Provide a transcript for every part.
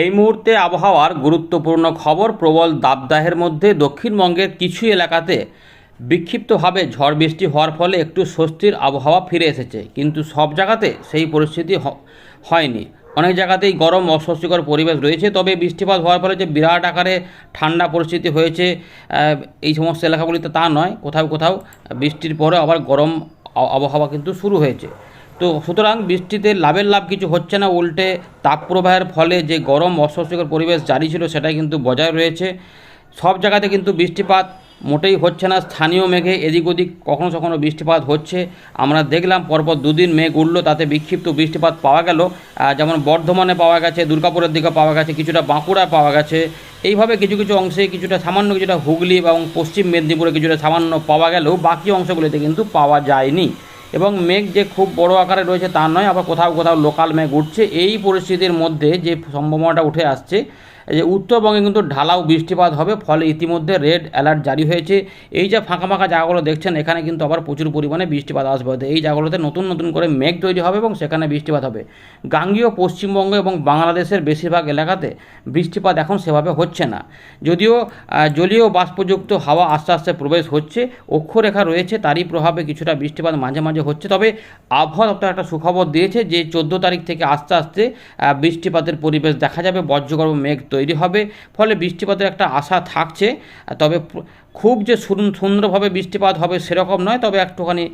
এই মুহূর্তে আবহাওয়ার গুরুত্বপূর্ণ খবর প্রবল দাবদাহের মধ্যে দক্ষিণবঙ্গের কিছু এলাকাতে বিক্ষিপ্তভাবে ঝড় বৃষ্টি হওয়ার ফলে একটু স্বস্তির আবহাওয়া ফিরে এসেছে। কিন্তু সব জায়গাতে সেই পরিস্থিতি হয়নি। অনেক জায়গাতেই গরম, অস্বস্তিকর পরিবেশ রয়েছে। তবে বৃষ্টিপাত হওয়ার ফলে যে বিরাট আকারে ঠান্ডা পরিস্থিতি হয়েছে এই সমস্ত এলাকাগুলিতে তা নয়। কোথাও কোথাও বৃষ্টির পরে আবার গরম আবহাওয়া কিন্তু শুরু হয়েছে। তো সুতরাং বৃষ্টিতে লাভের লাভ কিছু হচ্ছে না, উল্টে তাপপ্রবাহের ফলে যে গরম অস্বস্তিকর পরিবেশ জারি ছিল সেটাই কিন্তু বজায় রয়েছে। সব জায়গাতে কিন্তু বৃষ্টিপাত মোটেই হচ্ছে না, স্থানীয় মেঘে এদিক ওদিক কখনো কখনো বৃষ্টিপাত হচ্ছে। আমরা দেখলাম পরপর দুদিন মেঘ উঠল, তাতে বিক্ষিপ্ত বৃষ্টিপাত পাওয়া গেল। যেমন বর্ধমানে পাওয়া গেছে, দুর্গাপুরের দিকে পাওয়া গেছে, কিছুটা বাঁকুড়ায় পাওয়া গেছে। এইভাবে কিছু কিছু অংশে কিছুটা সামান্য কিছুটা হুগলি এবং পশ্চিম মেদিনীপুরে কিছুটা সামান্য পাওয়া গেলেও বাকি অংশগুলিতে কিন্তু পাওয়া যায়নি। এবং মেঘ যে খুব বড় আকারে রয়েছে তা নয়, আবার কোথাও কোথাও লোকাল মেঘ উঠছে। এই পরিস্থিতির মধ্যে যে সম্ভাবনাটা উঠে আসছে যে উত্তরবঙ্গে কিন্তু ঢালাও বৃষ্টিপাত হবে, ফলে ইতিমধ্যে রেড অ্যালার্ট জারি হয়েছে। এই যে ফাঁকা ফাঁকা জায়গাগুলো দেখছেন, এখানে কিন্তু আবার প্রচুর পরিমাণে বৃষ্টিপাত আসবে। এই জায়গাগুলোতে নতুন নতুন করে মেঘ তৈরি হবে এবং সেখানে বৃষ্টিপাত হবে। গাঙ্গীয় পশ্চিমবঙ্গ এবং বাংলাদেশের বেশিরভাগ এলাকাতে বৃষ্টিপাত এখন সেভাবে হচ্ছে না। যদিও জলীয় বাষ্পযুক্ত হাওয়া আস্তে আস্তে প্রবেশ হচ্ছে, অক্ষরেখা রয়েছে, তারই প্রভাবে কিছুটা বৃষ্টিপাত মাঝে মাঝে হচ্ছে। তবে আবহাওয়া দপ্তর একটা সুখবর দিয়েছে যে, চোদ্দ তারিখ থেকে আস্তে আস্তে বৃষ্টিপাতের পরিবেশ দেখা যাবে। বজ্রগর্ভ মেঘ তৈরি হবে ফলে বৃষ্টিপাতের একটা আশা থাকছে। তবে খুব যে সুন- সুন্দরভাবে বৃষ্টিপাত হবে সেরকম নয়, তবে একটুখানি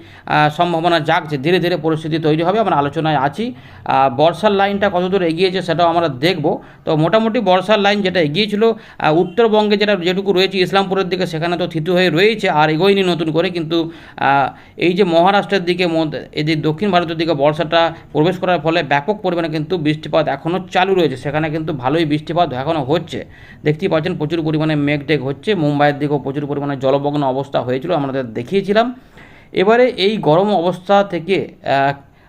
সম্ভাবনা জাগছে ধীরে ধীরে পরিস্থিতি তৈরি হবে। আমরা আলোচনায় আছি। বর্ষার লাইনটা কতদূর এগিয়েছে সেটাও আমরা দেখব। তো মোটামুটি বর্ষার লাইন যেটা এগিয়েছিল উত্তরবঙ্গে যেটা, যেটুকু রয়েছে ইসলামপুরের দিকে, সেখানে তো থিতু হয়ে রয়েছে, আর এগোয়নি নতুন করে। কিন্তু এই যে মহারাষ্ট্রের দিকে এই যে দক্ষিণ ভারতের দিকে বর্ষাটা প্রবেশ করার ফলে ব্যাপক পরিমাণে কিন্তু বৃষ্টিপাত এখনও চালু রয়েছে। সেখানে কিন্তু ভালোই বৃষ্টিপাত এখনও হচ্ছে। দেখতেই পাচ্ছেন প্রচুর পরিমাণে মেঘ টেঘ হচ্ছে। মুম্বাইয়ের দিকেও প্রচুর পরিমাণে জলমগ্ন অবস্থা হয়েছিল আমরা দেখিয়েছিলাম। এবারে এই গরম অবস্থা থেকে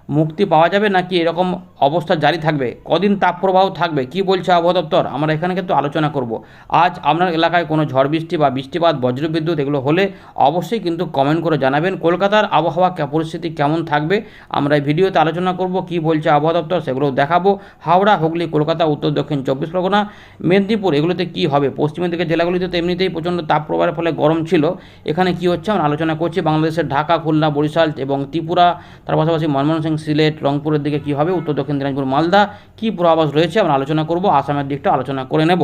মুক্তি পাওয়া যাবে নাকি এরকম অবস্থা জারি থাকবে? কদিন তাপপ্রবাহ থাকবে? কি বলছে আবহাওয়া দপ্তর? আমরা এখানে কিন্তু আলোচনা করব। আজ আপনার এলাকায় কোনো ঝড় বৃষ্টি বা বৃষ্টিপাত, বজ্রবিদ্যুৎ এগুলো হলে অবশ্যই কিন্তু কমেন্ট করে জানাবেন। কলকাতার আবহাওয়া পরিস্থিতি কেমন থাকবে? আমরা এই ভিডিওতে আলোচনা করব। কি বলছে আবহাওয়া দপ্তর সেগুলো দেখাবো। হাওড়া, হুগলি, কলকাতা, উত্তর, দক্ষিণ, চব্বিশ পরগনা, মেদিনীপুর এগুলোতে কি হবে? পশ্চিমের দিকে জেলাগুলিতে তো এমনিতেই প্রচণ্ড তাপপ্রবাহের ফলে গরম ছিল। এখানে কি হচ্ছে? আমরা আলোচনা করছি বাংলাদেশের ঢাকা, খুলনা, বরিশাল এবং ত্রিপুরা। তার পাশাপাশি ময়মনসিংহ সিলেট, রংপুরের দিকে কি হবে, উত্তর দক্ষিণ দিনাজপুর, মালদা, কী পূর্বাভাস রয়েছে আমরা আলোচনা করব, আসামের দিকটা আলোচনা করে নেব।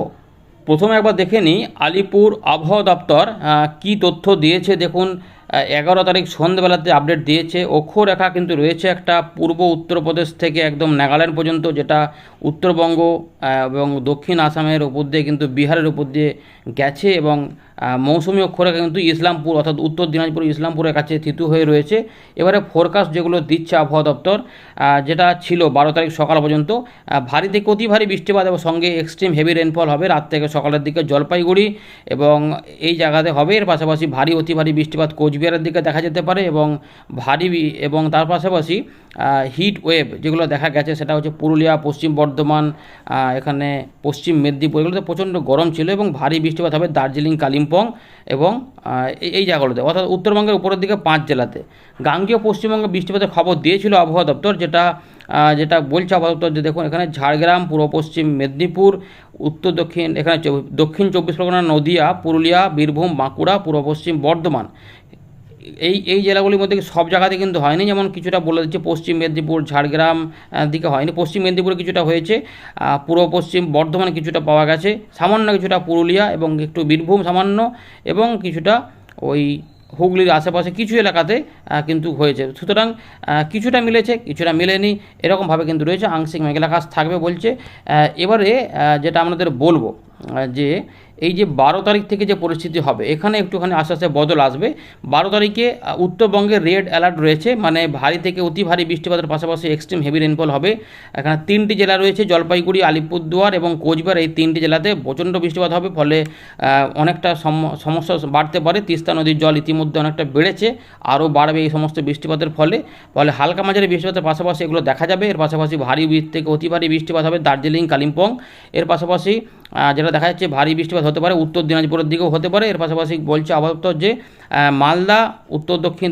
প্রথমে একবার দেখে নিই আলিপুর আবহাওয়া দপ্তর কী তথ্য দিয়েছে দেখুন এগারো তারিখ সন্ধ্যেবেলাতে আপডেট দিয়েছে। অক্ষরেখা কিন্তু রয়েছে একটা পূর্ব উত্তরপ্রদেশ থেকে একদম নাগাল্যান্ড পর্যন্ত, যেটা উত্তরবঙ্গ এবং দক্ষিণ আসামের উপর দিয়ে কিন্তু বিহারের উপর দিয়ে গেছে এবং মৌসুমী অক্ষরেখা কিন্তু ইসলামপুর, অর্থাৎ উত্তর দিনাজপুর, ইসলামপুরের কাছে থিতু হয়ে রয়েছে। এবারে ফোরকাস্ট যেগুলো দিচ্ছে আবহাওয়া দপ্তর যেটা ছিল বারো তারিখ সকাল পর্যন্ত ভারী থেকে অতি ভারী বৃষ্টিপাত এবং সঙ্গে এক্সট্রিম হেভি রেনফল হবে রাত থেকে সকালের দিকে জলপাইগুড়ি এবং এই জায়গাতে হবে। এর পাশাপাশি ভারী, অতি ভারী বৃষ্টিপাত কোচবিহারের দিকে দেখা যেতে পারে এবং ভারী এবং তার পাশাপাশি হিট ওয়েভ যেগুলো দেখা গেছে, সেটা হচ্ছে পুরুলিয়া, পশ্চিম বর্ধমান এখানে পশ্চিম মেদিনীপুর, এগুলোতে প্রচণ্ড গরম ছিল এবং ভারী বৃষ্টিপাত হবে দার্জিলিং, কালিম্পং এবং এই- জায়গাগুলোতে। অর্থাৎ উত্তরবঙ্গের উপরের দিকে পাঁচ জেলাতে। গাঙ্গীয় পশ্চিমবঙ্গে বৃষ্টিপাতের খবর দিয়েছিল আবহাওয়া দপ্তর, যেটা যেটা বলছে আবহাওয়া দপ্তর যে দেখুন, এখানে ঝাড়গ্রাম, পূর্ব পশ্চিম মেদিনীপুর, উত্তর দক্ষিণ, এখানে দক্ষিণ চব্বিশ পরগনা, নদিয়া, পুরুলিয়া, বীরভূম, বাঁকুড়া, পূর্ব পশ্চিম বর্ধমান। এই এই জেলাগুলির মধ্যে সব জায়গাতে কিন্তু হয়নি, যেমন কিছুটা বলে দিচ্ছে পশ্চিম মেদিনীপুর, ঝাড়গ্রাম দিকে হয়নি। পশ্চিম মেদিনীপুরে কিছুটা হয়েছে পূর্ব পশ্চিম বর্ধমানে কিছুটা পাওয়া গেছে, সামান্য কিছুটা পুরুলিয়া এবং একটু বীরভূম সামান্য এবং কিছুটা ওই হুগলির আশেপাশে কিছু এলাকাতে কিন্তু হয়েছে। সুতরাং কিছুটা মিলেছে, কিছুটা মিলেনি, এরকমভাবে কিন্তু রয়েছে। আংশিক মেঘলা আকাশ থাকবে বলছে। এবারে যেটা আমাদের বলব যে এই যে বারো তারিখ থেকে যে পরিস্থিতি হবে, এখানে একটুখানি আস্তে আস্তে বদল আসবে। বারো তারিখে উত্তরবঙ্গে রেড অ্যালার্ট রয়েছে মানে ভারী থেকে অতি ভারী বৃষ্টিপাতের পাশাপাশি এক্সট্রিম হেভি রেনফল হবে। এখানে তিনটি জেলা রয়েছে, জলপাইগুড়ি, আলিপুরদুয়ার এবং কোচবিহার। এই তিনটি জেলাতে প্রচণ্ড বৃষ্টিপাত হবে, ফলে অনেকটা সম- সমস্যা বাড়তে পারে। তিস্তা নদীর জল ইতিমধ্যে অনেকটা বেড়েছে, আরও বাড়বে এই সমস্ত বৃষ্টিপাতের ফলে। ফলে হালকা মাঝারি বৃষ্টিপাতের পাশাপাশি এগুলো দেখা যাবে। এর পাশাপাশি ভারী থেকে অতি ভারী বৃষ্টিপাত হবে দার্জিলিং, কালিম্পং। এর পাশাপাশি যেটা দেখা যাচ্ছে ভারী বৃষ্টিপাত হতে পারে, উত্তর দিনাজপুরের দিকেও হতে পারে। এর পাশাপাশি বলছে দপ্তর যে মালদা, উত্তর দক্ষিণ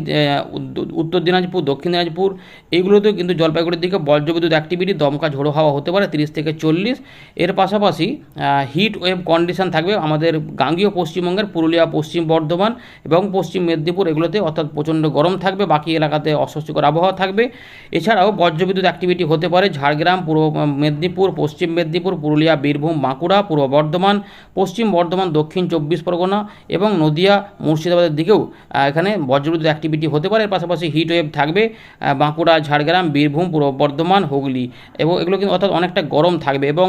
উত্তর দিনাজপুর, দক্ষিণ দিনাজপুর এইগুলোতেও কিন্তু জলপাইগুড়ির দিকে বজ্রবিদ্যুৎ অ্যাক্টিভিটি দমকা ঝোড়ো হাওয়া হতে পারে, তিরিশ থেকে চল্লিশ। এর পাশাপাশি হিট ওয়েভ কন্ডিশন থাকবে আমাদের গাঙ্গীয় পশ্চিমবঙ্গের, পুরুলিয়া, পশ্চিম বর্ধমান এবং পশ্চিম মেদিনীপুর এগুলোতে অর্থাৎ প্রচণ্ড গরম থাকবে, বাকি এলাকাতে অস্বস্তিকর আবহাওয়া থাকবে। এছাড়াও বজ্রবিদ্যুৎ অ্যাক্টিভিটি হতে পারে ঝাড়গ্রাম, পূর্ব মেদিনীপুর, পশ্চিম মেদিনীপুর, পুরুলিয়া, বীরভূম, বাঁকুড়া পূর্ব বর্ধমান, পশ্চিম বর্ধমান, দক্ষিণ চব্বিশ পরগনা এবং নদিয়া, মুর্শিদাবাদের দিকেও এখানে বজ্রবিদ্যুৎ অ্যাক্টিভিটি হতে পারে। পাশাপাশি হিট ওয়েভ থাকবে বাঁকুড়া, ঝাড়গ্রাম, বীরভূম, পূর্ব বর্ধমান, হুগলি এবং এগুলো কিন্তু অর্থাৎ অনেকটা গরম থাকবে এবং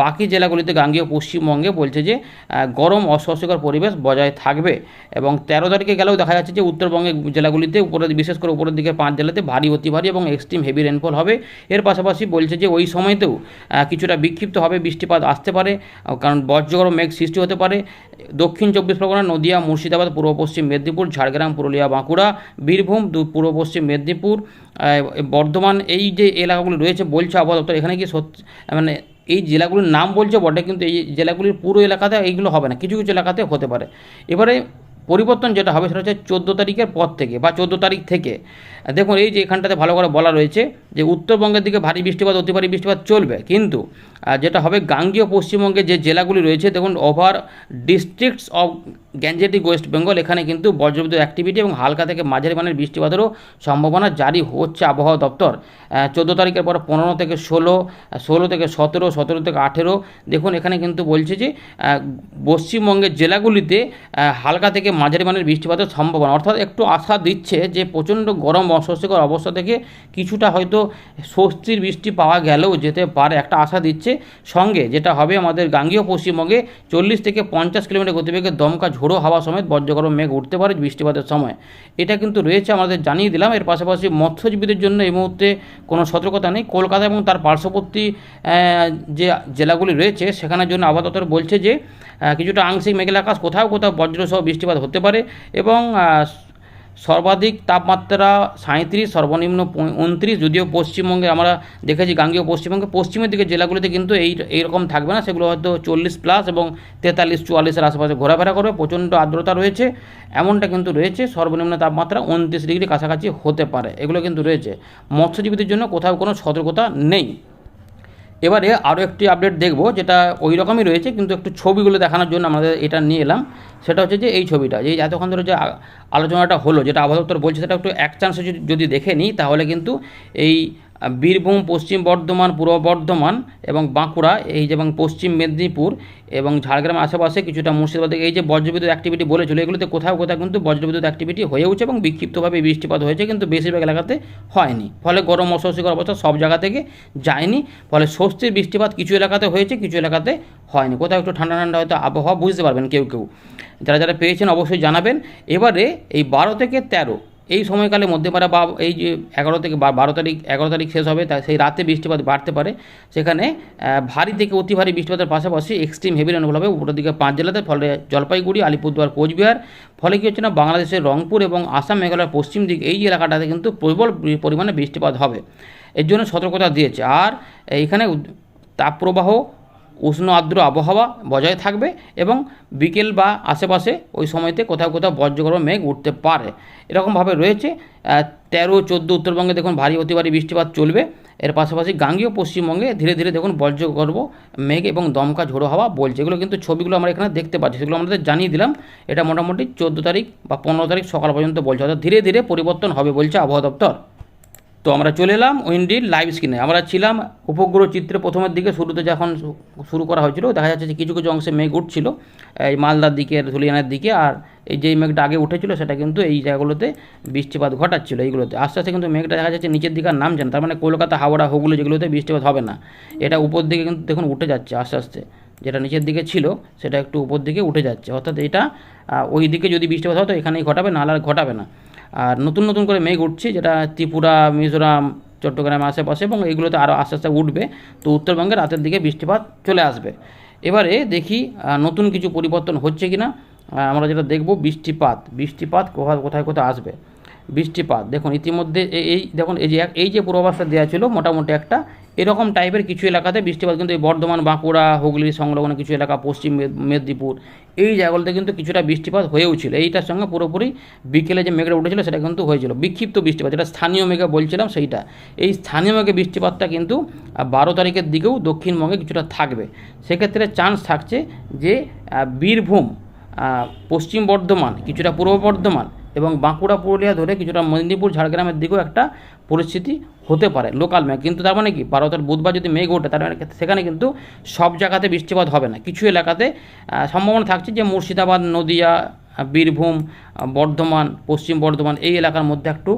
বাকি জেলাগুলিতে গাঙ্গেয় পশ্চিমবঙ্গে বলছে যে গরম অস্বস্তিকর পরিবেশ বজায় থাকবে এবং তেরো তারিখে গেলেও দেখা যাচ্ছে যে উত্তরবঙ্গের জেলাগুলিতে উপরের বিশেষ করে উপরের দিকে পাঁচ জেলাতে ভারী, অতি ভারী এবং এক্সট্রিম হেভি রেনফল হবে। এর পাশাপাশি বলছে যে ওই সময়তেও কিছুটা বিক্ষিপ্ত হবে, বৃষ্টিপাত আসতে পারে। কারণ বজ্রগড় মেঘ সৃষ্টি হতে পারে দক্ষিণ চব্বিশ পরগনা, নদিয়া, মুর্শিদাবাদ, পূর্ব পশ্চিম মেদিনীপুর, ঝাড়গ্রাম, পুরুলিয়া, বাঁকুড়া, বীরভূম পূর্ব পশ্চিম মেদিনীপুর বর্ধমান, এই যে এলাকাগুলি রয়েছে বলছে আবহাওয়া এখানে কি সত্যি মানে এই জেলাগুলির নাম বলছে বটে, কিন্তু এই জেলাগুলির পুরো এলাকাতে এইগুলো হবে না, কিছু কিছু এলাকাতে হতে পারে। এবারে পরিবর্তন যেটা হবে সেটা হচ্ছে চোদ্দ তারিখের পর থেকে বা চোদ্দ তারিখ থেকে। দেখুন, এই যে এখানটাতে ভালো করে বলা রয়েছে যে উত্তরবঙ্গের দিকে ভারী বৃষ্টিপাত, অতি ভারী বৃষ্টিপাত চলবে। কিন্তু যেটা হবে গাঙ্গীয় পশ্চিমবঙ্গে যে জেলাগুলি রয়েছে, দেখুন, over districts of Gangetic West Bengal, এখানে কিন্তু বজ্রবিদ্যুৎ অ্যাক্টিভিটি এবং হালকা থেকে মাঝারি মানের বৃষ্টিপাতেরও সম্ভাবনা জারি হচ্ছে আবহাওয়া দপ্তর। চোদ্দ তারিখের পর পনেরো থেকে ষোলো ষোলো থেকে সতেরো সতেরো থেকে আঠেরো। দেখুন, এখানে কিন্তু বলছে যে পশ্চিমবঙ্গের জেলাগুলিতে হালকা থেকে মাঝারি মানের বৃষ্টিপাতের সম্ভাবনা অর্থাৎ একটু আশা দিচ্ছে যে প্রচণ্ড গরম অস্বস্তিকর অবস্থা থেকে কিছুটা হয়তো স্বস্তির বৃষ্টি পাওয়া গেলেও যেতে পারে, একটা আশা দিচ্ছে। সঙ্গে যেটা হবে আমাদের গাঙ্গীয় পশ্চিমবঙ্গে চল্লিশ থেকে পঞ্চাশ কিলোমিটার গতিবেগে দমকা ঝোড়ো হাওয়া সমেত বজ্রগরম মেঘ উঠতে পারে বৃষ্টিপাতের সময়। এটা কিন্তু রয়েছে আমাদের জানিয়ে দিলাম। এর পাশাপাশি মৎস্যজীবীদের জন্য এই মুহূর্তে কোনো সতর্কতা নেই। কলকাতা এবং তার পার্শ্ববর্তী যে জেলাগুলি রয়েছে, সেখানের জন্য দপ্তর বলছে যে কিছুটা আংশিক মেঘলা আকাশ, কোথাও কোথাও বজ্রসহ বৃষ্টিপাত হতে পারে এবং সর্বাধিক তাপমাত্রা সাঁত্রিশ সর্বনিম্ন উনত্রিশ, যদিও পশ্চিমবঙ্গে আমরা দেখেছি গাঙ্গীয় পশ্চিমবঙ্গে, পশ্চিমের দিকে জেলাগুলিতে কিন্তু এই এইরকম থাকবে না, সেগুলো হয়তো চল্লিশ প্লাস এবং তেতাল্লিশ চুয়াল্লিশের আশেপাশে ঘোরাফেরা করবে, প্রচণ্ড আর্দ্রতা রয়েছে, এমনটা কিন্তু রয়েছে, সর্বনিম্ন তাপমাত্রা উনত্রিশ ডিগ্রি কাছাকাছি হতে পারে, এগুলো কিন্তু রয়েছে। মৎস্যজীবীদের জন্য কোথাও কোনো সতর্কতা নেই। এবারে আরও একটি আপডেট দেখব, যেটা ওই রকমই রয়েছে, কিন্তু একটু ছবিগুলো দেখানোর জন্য আমাদের এটা নিয়ে এলাম। সেটা হচ্ছে যে এই ছবিটা, যে এতক্ষণ ধরে যে আলোচনাটা হলো, যেটা আবহাওয়া দপ্তর বলছে সেটা একটু এক চান্সে যদি দেখে নিই, তাহলে কিন্তু এই বীরভূম, পশ্চিম বর্ধমান, পূর্ব বর্ধমান এবং বাঁকুড়া, এই যে এবং পশ্চিম মেদিনীপুর এবং ঝাড়গ্রাম আশেপাশে কিছুটা মুর্শিদাবাদ এই যে বজ্রবিদ্যুৎ অ্যাক্টিভিটি বলেছিল, এগুলোতে কোথাও কোথাও কিন্তু বজ্রবিদ্যুৎ অ্যাক্টিভিটি হয়েওছে এবং বিক্ষিপ্তভাবে বৃষ্টিপাত হয়েছে কিন্তু বেশিরভাগ এলাকাতে হয়নি। ফলে গরম, অস্বস্তিকর অবস্থা সব জায়গা থেকে যায়নি। ফলে স্বস্তির বৃষ্টিপাত কিছু এলাকাতে হয়েছে, কিছু এলাকাতে হয়নি। কোথাও একটু ঠান্ডা ঠান্ডা হয়তো আবহাওয়া, বুঝতে পারবেন কেউ কেউ। যারা যারা পেয়েছেন অবশ্যই জানাবেন। এবারে এই বারো থেকে তেরো এই সময়কালে মধ্যে মানে বা এই যে এগারো থেকে বারো তারিখ, এগারো তারিখ শেষ হবে, তা সেই রাতে বৃষ্টিপাত বাড়তে পারে। সেখানে ভারী থেকে অতি ভারী বৃষ্টিপাতের পাশাপাশি এক্সট্রিম হেভি রেনফল হবে উপরের দিকে পাঁচ জেলাতে, ফলে জলপাইগুড়ি, আলিপুরদুয়ার, কোচবিহার। ফলে কী হচ্ছে না, বাংলাদেশের রংপুর এবং আসাম, মেঘালয়ের পশ্চিম দিক, এই এলাকাটাতে কিন্তু প্রবল পরিমাণে বৃষ্টিপাত হবে। এর জন্য সতর্কতা দিয়েছে। আর এইখানে তাপপ্রবাহ উষ্ণ আর্দ্র আবহাওয়া বজায় থাকবে এবং বিকেল বা আশেপাশে ওই সময়তে কোথাও কোথাও বজ্রগর্ভ মেঘ উঠতে পারে। এরকমভাবে রয়েছে তেরো, চোদ্দ উত্তরবঙ্গে দেখুন ভারী অতি ভারী বৃষ্টিপাত চলবে। এর পাশাপাশি গাঙ্গীয় পশ্চিমবঙ্গে ধীরে ধীরে দেখুন বজ্রগর্ভ মেঘ এবং দমকা ঝোড়ো হাওয়া বলছে। এগুলো কিন্তু ছবিগুলো আমরা এখানে দেখতে পাচ্ছি, সেগুলো আমাদের জানিয়ে দিলাম। এটা মোটামুটি চোদ্দ তারিখ বা পনেরো তারিখ সকাল পর্যন্ত বলছে। অর্থাৎ ধীরে ধীরে পরিবর্তন হবে বলছে আবহাওয়া দপ্তর। তো আমরা চলে এলাম উইন্ডির লাইভ স্ক্রিনে। আমরা ছিলাম উপগ্রহ চিত্রে প্রথমের দিকে, শুরুতে যখন শুরু করা হয়েছিল, দেখা যাচ্ছে যে কিছু কিছু অংশে মেঘ উঠছিল, এই মালদার দিকে, ধুলিয়ানের দিকে, আর এই যেই মেঘটা আগে উঠেছিল, সেটা কিন্তু এই জায়গাগুলোতে বৃষ্টিপাত ঘটাচ্ছিল, এইগুলোতে। আস্তে আস্তে কিন্তু মেঘটা দেখা যাচ্ছে নিচের দিকে আর নামছে না, তার মানে কলকাতা, হাওড়া, হুগলি যেগুলোতে বৃষ্টিপাত হবে না, এটা উপর দিকে কিন্তু দেখুন উঠে যাচ্ছে আস্তে আস্তে। যেটা নিচের দিকে ছিল, সেটা একটু উপর দিকে উঠে যাচ্ছে। অর্থাৎ এটা ওই দিকে যদি বৃষ্টিপাত হয়, তো এখানেই ঘটাবে, নাহলে আর ঘটাবে না। আর নতুন নতুন করে মেঘ উঠছে, যেটা ত্রিপুরা, মিজোরাম, চট্টগ্রাম আশেপাশে এবং এগুলোতে আরও আস্তে আস্তে উঠবে। তো উত্তরবঙ্গে রাতের দিকে বৃষ্টিপাত চলে আসবে। এবারে দেখি নতুন কিছু পরিবর্তন হচ্ছে কি না আমরা যেটা দেখব, বৃষ্টিপাত। বৃষ্টিপাত কোথায় কোথায় কোথায় আসবে? বৃষ্টিপাত। দেখুন, ইতিমধ্যে এই, দেখুন, এই যে এই যে পূর্বাভাসটা দেওয়া ছিল, মোটামুটি একটা এরকম টাইপের কিছু এলাকাতে বৃষ্টিপাত কিন্তু এই বর্ধমান, বাঁকুড়া, হুগলি সংলগ্ন কিছু এলাকা, পশ্চিম মেদিনীপুর, এই জায়গাগুলোতে কিন্তু কিছুটা বৃষ্টিপাত হয়েও ছিল এইটার সঙ্গে পুরোপুরি বিকেলে যে মেঘটা উঠেছিল সেটা কিন্তু হয়েছিল। বিক্ষিপ্ত বৃষ্টিপাত, যেটা স্থানীয় মেঘে বলছিলাম সেইটা। এই স্থানীয় মেঘে বৃষ্টিপাতটা কিন্তু বারো তারিখের দিকেও দক্ষিণবঙ্গে কিছুটা থাকবে। সেক্ষেত্রে চান্স থাকছে যে বীরভূম পশ্চিম বর্ধমান, কিছুটা পূর্ব বর্ধমান এবং বাঁকুড়া, পুরুলিয়া ধরে কিছুটা মেদিনীপুর, ঝাড়গ্রামের দিকেও একটা পরিস্থিতি হতে পারে লোকাল মেঘ কিন্তু তার মানে কি? ভারতের বুধবার যদি মেঘ ওঠে, তার মানে সেখানে কিন্তু সব জায়গাতে বৃষ্টিপাত হবে না। কিছু এলাকাতে সম্ভাবনা থাকছে যে মুর্শিদাবাদ, নদিয়া বীরভূম বর্ধমান, পশ্চিম বর্ধমান এই এলাকার মধ্যে একটু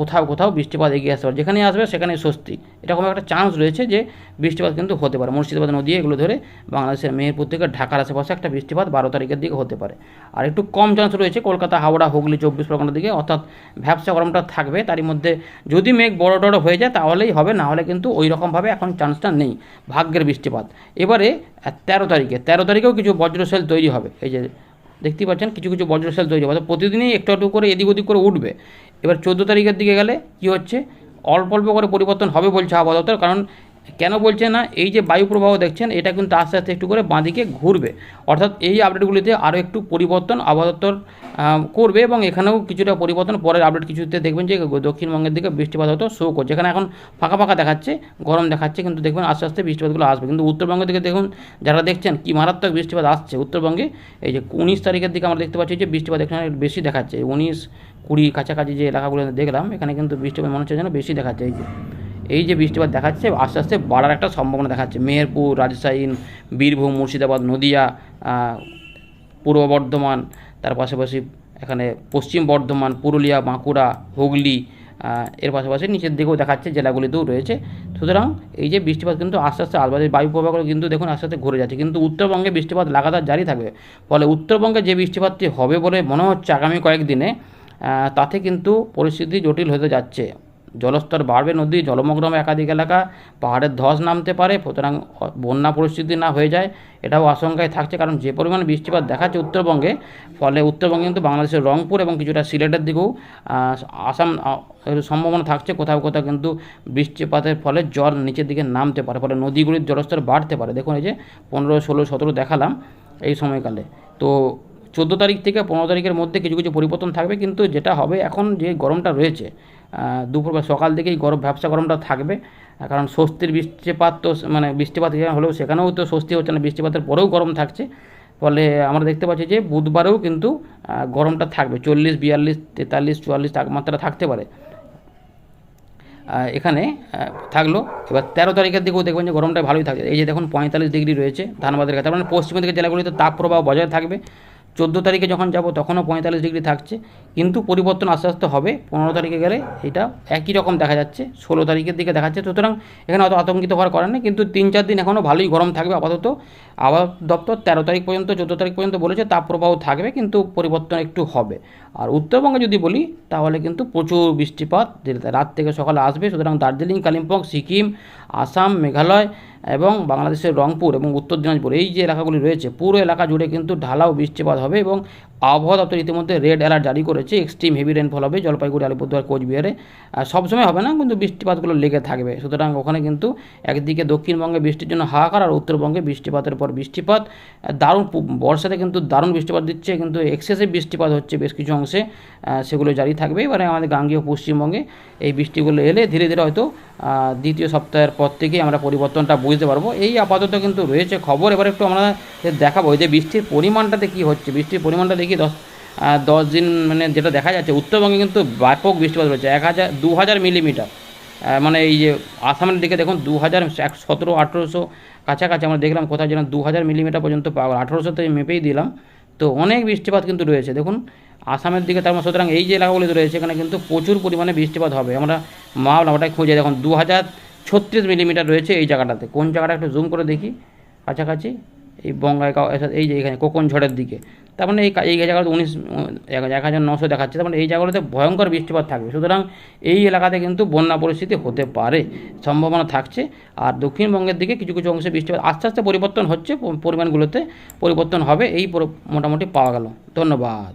কোথাও কোথাও বৃষ্টিপাত এগিয়ে আসতে পারে। যেখানে আসবে সেখানে স্বস্তি। এরকম একটা চান্স রয়েছে যে বৃষ্টিপাত কিন্তু হতে পারে। মুর্শিদাবাদ নদী এগুলো ধরে বাংলাদেশের মেহেরপুর থেকে ঢাকার আশেপাশে একটা বৃষ্টিপাত বারো তারিখের দিকে হতে পারে। আর একটু কম চান্স রয়েছে কলকাতা, হাওড়া, হুগলি, চব্বিশ পরগনার দিকে। অর্থাৎ ভ্যাবসা গরমটা থাকবে। তারই মধ্যে যদি মেঘ বড় টড়ো হয়ে যায় তাহলেই হবে, না হলে কিন্তু ওই রকমভাবে এখন চান্সটা নেই। ভাগ্যের বৃষ্টিপাত। এবারে তেরো তারিখে, তেরো তারিখেও কিছু বজ্রশেল তৈরি হবে। এই যে দেখতেই পাচ্ছেন, কিছু কিছু বজ্রশেল তৈরি হবে। অর্থাৎ প্রতিদিনই একটু একটু করে এদিক ওদিক করে উঠবে। এবার চোদ্দ তারিখের দিকে গেলে কি হচ্ছে? অল্প অল্প করে পরিবর্তন হবে বলছে আবহাওয়া দপ্তর, কারণ কেন বলছে না? এই যে বায়ু প্রবাহ দেখছেন, এটা কিন্তু আস্তে আস্তে একটু করে বাঁদিকে ঘুরবে। অর্থাৎ এই আপডেটগুলিতে আরও একটু পরিবর্তন আবহাওয়া করবে এবং এখানেও কিছুটা পরিবর্তন। পরের আপডেট কিছুতে দেখবেন যে দক্ষিণবঙ্গের দিকে বৃষ্টিপাত হয়তো শো করছে। এখানে এখন ফাঁকা ফাঁকা দেখাচ্ছে, গরম দেখাচ্ছে, কিন্তু দেখবেন আস্তে আস্তে বৃষ্টিপাতগুলো আসবে। কিন্তু উত্তরবঙ্গের দিকে দেখুন, যারা দেখছেন, কি মারাত্মক বৃষ্টিপাত আসছে উত্তরবঙ্গে? এই যে উনিশ তারিখের দিকে আমরা দেখতে পাচ্ছি যে বৃষ্টিপাত এখানে বেশি দেখাচ্ছে। উনিশ কুড়ি কাছাকাছি যে এলাকাগুলো দেখলাম, এখানে কিন্তু বৃষ্টিপাত মনে হচ্ছে যেন বেশি দেখাচ্ছে। এই যে এই যে বৃষ্টিপাত দেখাচ্ছে, আস্তে আস্তে বাড়ার একটা সম্ভাবনা দেখাচ্ছে। মেহেরপুর রাজশাহী বীরভূম, মুর্শিদাবাদ, নদিয়া পূর্ব বর্ধমান, তার পাশাপাশি এখানে পশ্চিম বর্ধমান, পুরুলিয়া, বাঁকুড়া, হুগলি এর পাশাপাশি নিচের দিকেও দেখাচ্ছে জেলাগুলিতেও রয়েছে। সুতরাং এই যে বৃষ্টিপাত কিন্তু আস্তে আস্তে আসবে বায়ু প্রবাহগুলো কিন্তু দেখুন আস্তে আস্তে ঘুরে যাচ্ছে। কিন্তু উত্তরবঙ্গে বৃষ্টিপাত লাগাতার জারি থাকবে। ফলে উত্তরবঙ্গে যে বৃষ্টিপাতটি হবে বলে মনে হচ্ছে আগামী কয়েকদিনে তাতে কিন্তু পরিস্থিতি জটিল হতে যাচ্ছে। জলস্তর বাড়বে, নদী জলমগ্ন হবে একাধিক এলাকা, পাহাড়ের ধস নামতে পারে, সুতরাং বন্যা পরিস্থিতি না হয়ে যায়, এটাও আশঙ্কায় থাকছে, কারণ যে পরিমাণ বৃষ্টিপাত দেখাচ্ছে উত্তরবঙ্গে, ফলে উত্তরবঙ্গে কিন্তু বাংলাদেশের রংপুর এবং কিছুটা সিলেটের দিকেও আসাম সম্ভাবনা থাকছে, কোথাও কোথাও কিন্তু বৃষ্টিপাতের ফলে জল নিচের দিকে নামতে পারে, ফলে নদীগুলির জলস্তর বাড়তে পারে। দেখুন এই যে পনেরো, ষোলো, সতেরো দেখালাম এই সময়কালে। তো চোদ্দ তারিখ থেকে পনেরো তারিখের মধ্যে কিছু কিছু পরিবর্তন থাকবে, কিন্তু যেটা হবে এখন যে গরমটা রয়েছে দুপুর বা সকাল থেকেই গরম ব্যবসা গরমটা থাকবে কারণ স্বস্তির বৃষ্টিপাত তো মানে বৃষ্টিপাত হলেও সেখানেও তো স্বস্তি হচ্ছে না, বৃষ্টিপাতের পরেও গরম থাকছে, ফলে আমরা দেখতে পাচ্ছি যে বুধবারেও কিন্তু গরমটা থাকবে, চল্লিশ, বিয়াল্লিশ, তেতাল্লিশ, চুয়াল্লিশ তাপমাত্রা থাকতে পারে। এখানে থাকল, এবার তেরো তারিখের দিকেও দেখবেন যে গরমটা ভালোই থাকে এই যে দেখুন পঁয়তাল্লিশ ডিগ্রি রয়েছে ধানবাদের কাছে মানে পশ্চিমের দিকে জেলাগুলিতে তাপ প্রবাহ বজায় থাকবে চোদ্দ তারিখে যখন যাব তখনও পঁয়তাল্লিশ ডিগ্রি থাকছে। কিন্তু পরিবর্তন আস্তে আস্তে হবে। পনেরো তারিখে গেলে এটা একই রকম দেখা যাচ্ছে। ষোলো তারিখের দিকে দেখা যাচ্ছে সুতরাং এখানে অত আতঙ্কিত হওয়ার কারণ নেই। কিন্তু তিন চার দিন এখনও ভালোই গরম থাকবে আপাতত। আবার দপ্তর তেরো তারিখ পর্যন্ত, চোদ্দ তারিখ পর্যন্ত বলেছে, তাপপ্রবাহ থাকবে, কিন্তু পরিবর্তন একটু হবে। আর উত্তরবঙ্গে যদি বলি, তাহলে কিন্তু প্রচুর বৃষ্টিপাত রাত থেকে সকালে আসবে। সুতরাং দার্জিলিং, কালিম্পং, সিকিম, আসাম, মেঘালয় এবং বাংলাদেশের রংপুর এবং উত্তর দিনাজপুর এই যে এলাকাগুলি রয়েছে, পুরো এলাকা জুড়ে কিন্তু ঢালাও বৃষ্টিপাত হবে এবং আবহাওয়া দপ্তর ইতিমধ্যে রেড অ্যালার্ট জারি করেছে। এক্সট্রিম হেভি রেনফল হবে জলপাইগুড়ি, আলিপুরদুয়ার, কোচবিহারে। সবসময় হবে না, কিন্তু বৃষ্টিপাতগুলো লেগে থাকবে। সুতরাং ওখানে কিন্তু একদিকে দক্ষিণবঙ্গে বৃষ্টির জন্য হাহাকার আর উত্তরবঙ্গে বৃষ্টিপাতের পর বৃষ্টিপাত। দারুণ বর্ষাতে কিন্তু দারুণ বৃষ্টিপাত দিচ্ছে, কিন্তু এক্সেসিভ বৃষ্টিপাত হচ্ছে বেশ কিছু অংশে। আহ, সেগুলো জারি থাকবে। এবারে আমাদের গাঙ্গীয় পশ্চিমবঙ্গে এই বৃষ্টিগুলো এলে ধীরে ধীরে হয়তো দ্বিতীয় সপ্তাহের পর থেকেই আমরা পরিবর্তনটা বুঝতে পারব। এই আপাতত কিন্তু রয়েছে খবর। এবার একটু আমরা দেখাবো যে বৃষ্টির পরিমাণটাতে কী হচ্ছে। বৃষ্টির পরিমাণটা দেখি দশ দশ দিন মানে যেটা দেখা যাচ্ছে উত্তরবঙ্গে কিন্তু ব্যাপক বৃষ্টিপাত রয়েছে এক হাজার দু হাজার মিলিমিটার। মানে এই যে আসামের দিকে দেখুন দু হাজার এক সতেরো আঠেরোশো কাছাকাছি আমরা দেখলাম কোথায় যেন দু হাজার মিলিমিটার পর্যন্ত পাওয়া আঠেরোশোতে মেপেই দিলাম। তো অনেক বৃষ্টিপাত কিন্তু রয়েছে। দেখুন আসামের দিকে তার মানে সুতরাং এই যে এলাকাগুলি রয়েছে এখানে কিন্তু প্রচুর পরিমাণে বৃষ্টিপাত হবে। আমরা মাওলা ওটাই খুঁজে দেখুন দু হাজার ছত্রিশ মিলিমিটার রয়েছে এই জায়গাটাতে। কোন জায়গাটা একটু জুম করে দেখি? কাছাকাছি? এই বঙ্গাইগাঁও, এই যে এখানে কোকন ঝড়ের দিকে। তার মানে এই এই জায়গাতে উনিশ, এক হাজার নশো দেখাচ্ছে। তার মানে এই জায়গাগুলোতে ভয়ঙ্কর বৃষ্টিপাত থাকবে। সুতরাং এই এলাকাতে কিন্তু বন্যা পরিস্থিতি হতে পারে, সম্ভাবনা থাকছে। আর দক্ষিণবঙ্গের দিকে কিছু কিছু অংশে বৃষ্টিপাত আস্তে আস্তে পরিবর্তন হচ্ছে, পরিমাণগুলোতে পরিবর্তন হবে। এই মোটামুটি পাওয়া গেল। ধন্যবাদ।